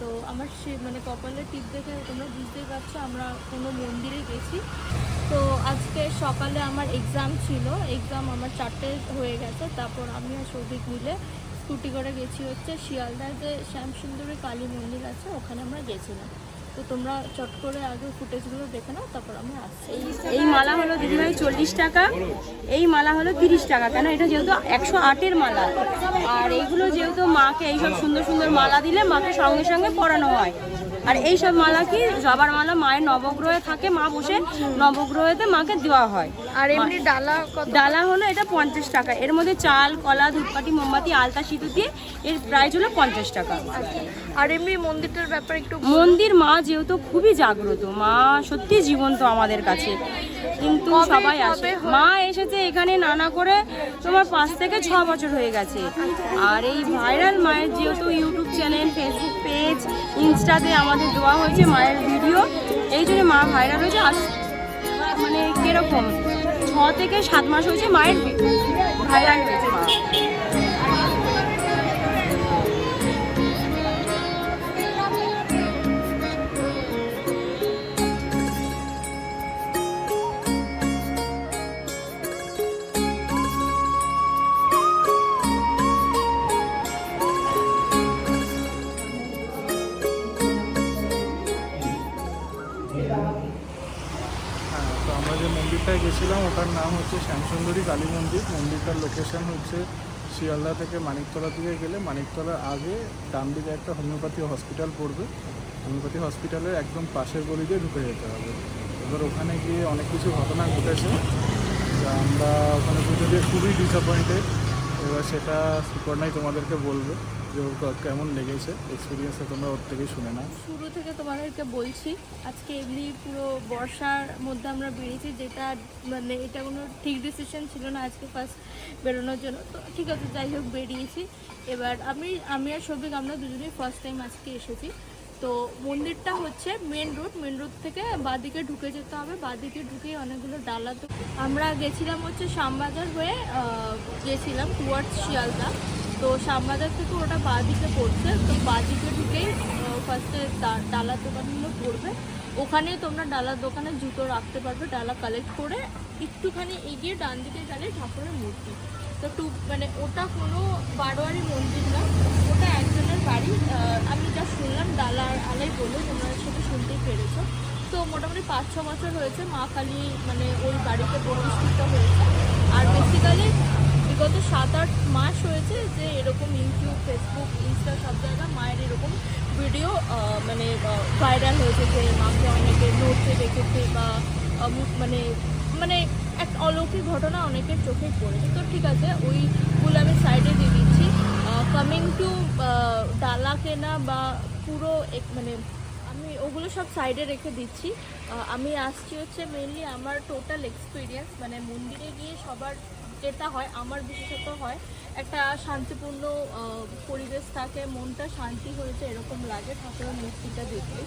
তো আমার সে মানে কপালের টিপ দেখে তোমরা বুঝতেই পারছ, আমরা কোনো মন্দিরে গেছি। তো আজকে সকালে আমার এক্সাম ছিল এক্সাম আমার চারটে হয়ে গেছে, তারপর আমি আর সৌভিক মিলে স্কুটি করে গেছি হচ্ছে শিয়ালদার যে শ্যামসুন্দরী কালী মন্দির আছে, ওখানে আমরা গেছিলাম। তো তোমরা চট করে আগে ফুটেজগুলো দেখে নাও, তারপর আমরা আসছি। এই মালা হলো দিদিভাই চল্লিশ টাকা, এই মালা হলো তিরিশ টাকা, কেন এটা যেহেতু একশো আটের মালা। আর এইগুলো যেহেতু মাকে এইসব সুন্দর সুন্দর মালা দিলে মাকে সঙ্গে সঙ্গে পরানো হয়। আর এই সব মালা কি, জবার মালা মায়ের নবগ্রহে থাকে, মা বসে নবগ্রহেতে মাকে দেওয়া হয়। আর এমনি ডালা কত? ডালা হলো এটা পঞ্চাশ টাকা। এর মধ্যে চাল কলা ধূপকাঠি মোমবাতি আলতা সিঁদুর দিয়ে এর প্রাইস হলো পঞ্চাশ টাকা। আর এমনি মন্দিরটার ব্যাপারে একটু মন্দির মা যেহেতু খুবই জাগ্রত মা সত্যি জীবন্ত আমাদের কাছে। কিন্তু সবাই আসে। মা এসেছে এখানে নানা করে তোমার পাঁচ থেকে ছ বছর হয়ে গেছে। আর এই ভাইরাল মায়ের যেহেতু ইউটিউব চ্যানেল ফেসবুক পেজ ইনস্টাতে আমাদের দেওয়া হয়েছে মায়ের ভিডিও এই জন্য মা ভাইরাল হয়েছে। আস মানে কীরকম? ছ থেকে সাত মাস হয়েছে মায়ের ভাইরাল হয়েছে মা। যে মন্দিরটায় গেছিলাম, ওটার নাম হচ্ছে শ্যামসুন্দরী কালী মন্দির। মন্দিরটার লোকেশন হচ্ছে শিয়ালদা থেকে মানিকতলা দিকে গেলে মানিকতলার আগে ডান দিকে একটা হোমিওপ্যাথি হসপিটাল পড়বে। হোমিওপ্যাথি হসপিটালের একদম পাশের গলি দিয়ে ঢুকে যেতে হবে। এবার ওখানে গিয়ে অনেক কিছু ঘটনা ঘটেছে। যা আমরা ওখানে পুজো দিয়ে খুবই ডিসঅ্যাপয়েন্টেড এবার সেটা সুপর্ণাই তোমাদেরকে বলবে। ওর কেমন লেগেছে? এক্সপিরিয়েন্সটা তোমরা ওর থেকেই শুনে নাও। শুরু থেকে তোমাদেরকে বলছি, আজকে এমনি পুরো বর্ষার মধ্যে আমরা বেরিয়েছি, যেটা মানে এটা কোনো ঠিক ডিসিশন ছিল না আজকে ফার্স্ট বেরোনোর জন্য। তো ঠিক আছে, যাই হোক, বেরিয়েছি। এবার আমি আমি আর সবিক আমরা দুজনেই ফার্স্ট টাইম আজকে এসেছি। তো মন্দিরটা হচ্ছে মেন রোড মেন রোড থেকে বাদিকে ঢুকে যেতে হবে। বাদিকে ঢুকেই অনেকগুলো ডালা তো আমরা গেছিলাম হচ্ছে শ্যামবাজার হয়ে গেছিলাম টুয়ার্ডস শিয়ালদা। তো শ্যামবাজার থেকে ওটা বাদিকে পড়ছে, তো বাদিকে ঢুকেই ফার্স্টে ডালার দোকানগুলো পড়বে। ওখানে তোমরা ডালার দোকানে জুতো রাখতে পারবে, ডালা কালেক্ট করে একটুখানি এগিয়ে ডান দিকে গেলে ঠাকুরের মূর্তি। তো টু মানে ওটা কোনো বারোয়ারি মন্দির না, ওটা একজনের বাড়ি। আমি যা শুনলাম ডালার আলাই বলে, তোমরা সেটা শুনতেই পেরেছ। তো মোটামুটি পাঁচ, ছ বছর হয়েছে, মা কালী মানে ওই বাড়িতে প্রতিষ্ঠিত হয়েছে। আর বেসিক্যালি বিগত সাত আট মাস হয়েছে যে এরকম ইউটিউব, ফেসবুক, ইনস্টা সব জায়গায় মায়ের এরকম ভিডিও মানে ভাইরাল হয়েছে যে মাকে অনেকে নড়তে দেখেছে বা মানে মানে এক অলৌকিক ঘটনা অনেকের চোখে পড়েছে। তো ঠিক আছে, ওইগুলো আমি সাইডে দিয়ে দিচ্ছি। কামিং টু ডালা কেনা বা পুরো এক- মানে আমি ওগুলো সব সাইডে রেখে দিচ্ছি। আমি আসছি হচ্ছে মেনলি আমার টোটাল এক্সপিরিয়েন্স মানে মন্দিরে গিয়ে সবার যেটা হয়, আমার বিশেষত হয়, একটা শান্তিপূর্ণ পরিবেশ থাকে, মনটা শান্তি হয়েছে এরকম লাগে ঠাকুরের মূর্তিটা দেখলে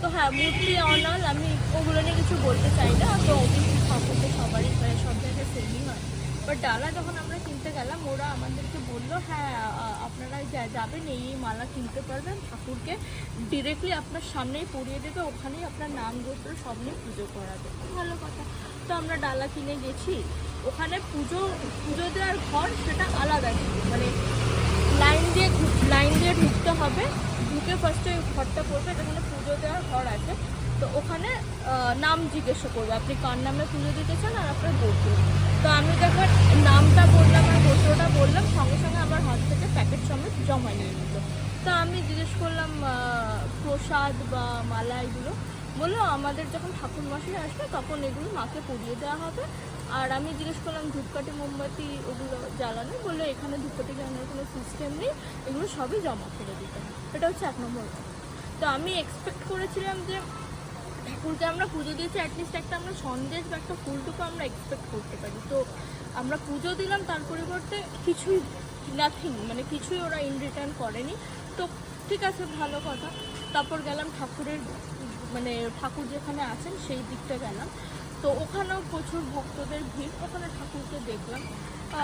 তো হ্যাঁ মূর্তি অনাল, আমি ওগুলো নিয়ে কিছু বলতে চাই না, তো অবশ্যই ঠাকুরকে সবারই প্রায় সব জায়গায় সেমই হয়। বাট ডালা যখন আমরা গেলাম। ওরা আমাদেরকে বলল হ্যাঁ আপনারা যাবেন, এই মালা কিনতে পারবেন ঠাকুরকে। ডিরেক্টলি আপনার সামনেই পরিয়ে দেবে, ওখানেই আপনার নাম, গোত্র সব নিয়ে পুজো করাবে। ভালো কথা। তো আমরা ডালা কিনে গেছি। ওখানে পুজো পুজো দেওয়ার ঘর সেটা আলাদা ছিল। মানে লাইন দিয়ে লাইন দিয়ে ঢুকতে হবে। ঢুকে ফার্স্টে ঘরটা পড়বে যেখানে পুজো দেওয়ার ঘর আছে। তো ওখানে নাম জিজ্ঞাসা করবে। আপনি কার নামে পুজো দিতে চান আর আপনার গোত্র। তো আমি যখন নামটা বললাম আর গোত্রটা বললাম, সঙ্গে সঙ্গে আমার হাত থেকে প্যাকেট সমেত জমা নিয়ে নিল। তো আমি জিজ্ঞেস করলাম প্রসাদ বা মালা এগুলো। বলল, আমাদের যখন ঠাকুর মশাই আসবে, তখন এগুলো মাকে পরিয়ে দেওয়া হবে। আর আমি জিজ্ঞেস করলাম, ধূপকাঠি, মোমবাতি ওগুলো জ্বালানো? বলল, এখানে ধূপকাঠি জ্বালানোর কোনো সিস্টেম নেই, এগুলো সবই জমা করে দিতে এটা হচ্ছে এক নম্বর তো আমি এক্সপেক্ট করেছিলাম যে ঠাকুরকে আমরা পুজো দিয়েছি অ্যাটলিস্ট একটা আমরা সন্দেশ বা একটা ফুলটুকু আমরা এক্সপেক্ট করতে পারি। তো আমরা পুজো দিলাম, তার পরিবর্তে কিছুই নাথিং মানে কিছুই ওরা ইন রিটার্ন করেনি। তো ঠিক আছে, ভালো কথা। তারপর গেলাম ঠাকুরের মানে ঠাকুর যেখানে আছেন সেই দিকটা গেলাম তো ওখানেও প্রচুর ভক্তদের ভিড় ওখানে ঠাকুরকে দেখলাম।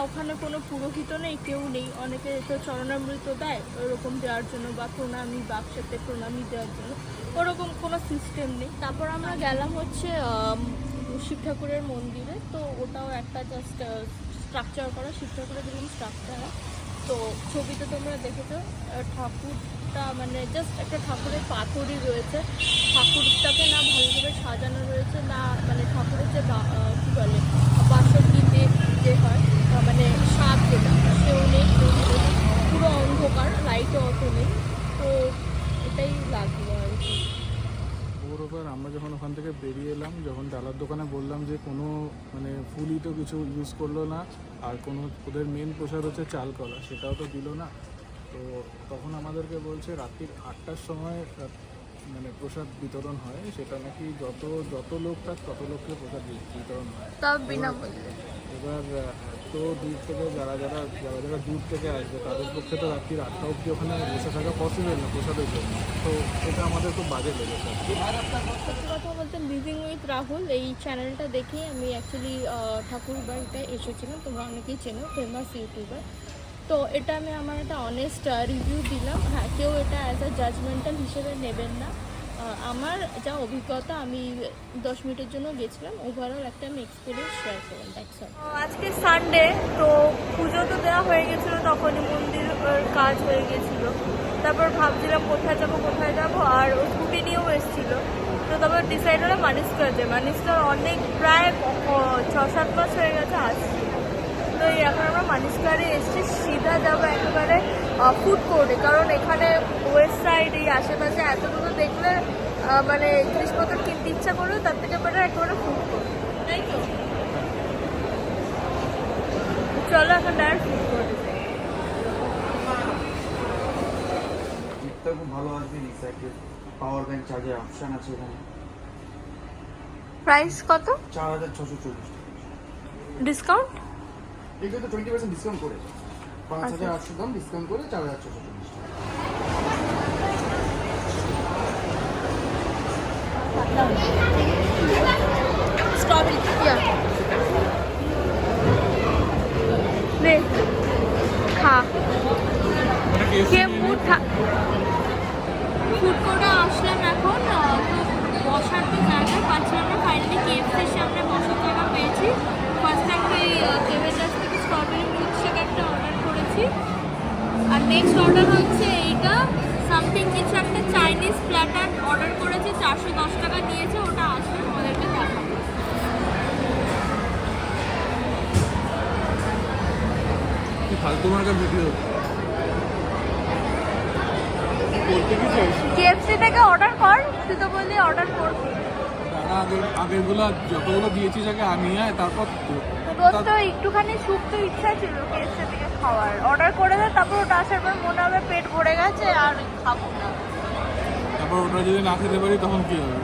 ওখানে কোনো পুরোহিত নেই কেউ নেই। অনেকে তো চরণামৃত দেয় ওরকম দেওয়ার জন্য বা প্রণামী বাক্সাতে প্রণামী দেওয়ার জন্য। ওরকম কোনো সিস্টেম নেই। তারপর আমরা গেলাম হচ্ছে শিব ঠাকুরের মন্দিরে। তো ওটাও একটা জাস্ট স্ট্রাকচার করা শিব ঠাকুরের যেরকম স্ট্রাকচার তো ছবিতে তোমরা দেখেছ আহ, ঠাকুরটা মানে জাস্ট একটা ঠাকুরের পাথরই রয়েছে। ঠাকুরটাকে না ভালোভাবে সাজানো রয়েছে, না মানে ঠাকুরের যে কি বলে, বাসন্তী যে হয় মানে সাপ যেটা, সেও নেই পুরো অন্ধকার লাইটও অত নেই। তো এটাই লাগল আর কি। ওপর আমরা যখন ওখান থেকে বেরিয়ে এলাম, যখন ডালার দোকানে বললাম যে কোনো মানে ফুলই তো কিছু ইউজ করল না, আর কোনো, ওদের মেন প্রসাদ হচ্ছে চাল কলা, সেটাও তো দিল না। তো তখন আমাদেরকে বলছে রাত্রির আটটার সময় মানে প্রসাদ বিতরণ হয়। সেটা নাকি যত যত লোক থাক তত লোককে প্রসাদ বিতরণ হয়। তাও বিনামূল্যে এবার এত দূর থেকে যারা যারা যারা যারা দূর থেকে আসবে তাদের পক্ষে তো রাত্রির আটটা অবধি ওখানে বসে থাকা পসিবল না প্রসাদের জন্য। তো এটা আমাদের খুব বাজে লেগেছে। সত্যি কথা বলতে লিভিং উইথ রাহুল এই চ্যানেলটা দেখে আমি অ্যাকচুয়ালি ঠাকুর বাড়িতে এসেছিলাম। তোমরা অনেকেই চেনো ফেমাস ইউটিউবার তো এটা আমি আমার একটা অনেস্ট রিভিউ দিলাম। হ্যাঁ কেউ এটা অ্যাজ আ জাজমেন্টাল হিসেবে নেবেন না। আমার যা অভিজ্ঞতা, আমি দশ মিনিটের জন্য গেছিলাম। ওভারঅল একটা আমি এক্সপিরিয়েন্স শেয়ার করলাম দ্যাটস আজকে সানডে তো পুজো তো দেওয়া হয়ে গেছিল তখনই, মন্দির কাজ হয়ে গেছিল। তারপর ভাবছিলাম কোথায় যাব কোথায় যাব, আর ও স্কুটি নিয়েও এসেছিল। তো তারপর ডিসাইড হলো মানিসকার যে মানিসকার অনেক, প্রায় ছ সাত মাস হয়ে গেছে আসছি। তো এখন আমরা মানিসকারে এসেছি সিধা যাব একেবারে ফুড কোর্টে কারণ এখানে ওয়েস্ট সাইড এই আশেপাশে এতগুলো দেখলে মানে জিনিসপত্র কিনতে ইচ্ছা করলেও তার থেকে বেটার একেবারে ফুড কোর্ট তাই তো? চলো এখন ডাইরেক্ট ফুড কোর্টে খুব ভালো আসবে রিসাইকেল পাওয়ার ব্যাংক চার্জের অপশন আছে এখানে। প্রাইস কত? চার হাজার ছশো চল্লিশ ডিসকাউন্ট এগুলো তো টোয়েন্টি পার্সেন্ট ডিসকাউন্ট করে। পাঁচ হাজার আটশো দাম ডিসকাউন্ট করে চার হাজার ছশো চল্লিশ স্ট্রবেরি নে খা নেক্সট অর্ডার হচ্ছে এইটা। সামথিং কিছু একটা চাইনিজ প্ল্যাটার অর্ডার করেছি চারশো দশ টাকা নিয়েছে ওটা আসলে আমাদেরকে দেখাবো। ফালতু মার্কা ভিডিও কেএফসি থেকে অর্ডার কর তুই তো বললি অর্ডার করবি তারা আগের আগেরগুলো যতগুলো দিয়েছিস আগে আনিয়ে আয় তারপর তো। তোর তো একটুখানি স্যুপ তো ইচ্ছা ছিল কেএফসি থেকে খাওয়ার। অর্ডার করে দে তারপর ওটা আসার পর মনে হবে পেট ভরে গেছে আর খাব না। তারপর ওটা যদি না খেতে পারি তখন কি হবে?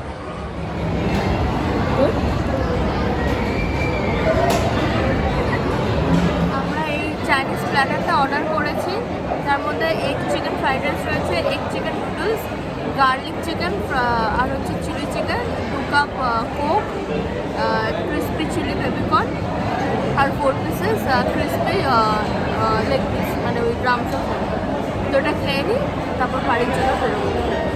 আমরা এই চাইনিজ প্ল্যাটারটা অর্ডার করেছি। তার মধ্যে এগ চিকেন ফ্রাইড রাইস রয়েছে egg chicken noodles garlic chicken আর হচ্ছে চিলি চিকেন দু cup Coke crispy chilli baby corn আর four pieces crispy leg piece মানে ওই গ্রাম তো ওটা খেয়ে নিই তারপর বাড়ির জন্য বেরোবো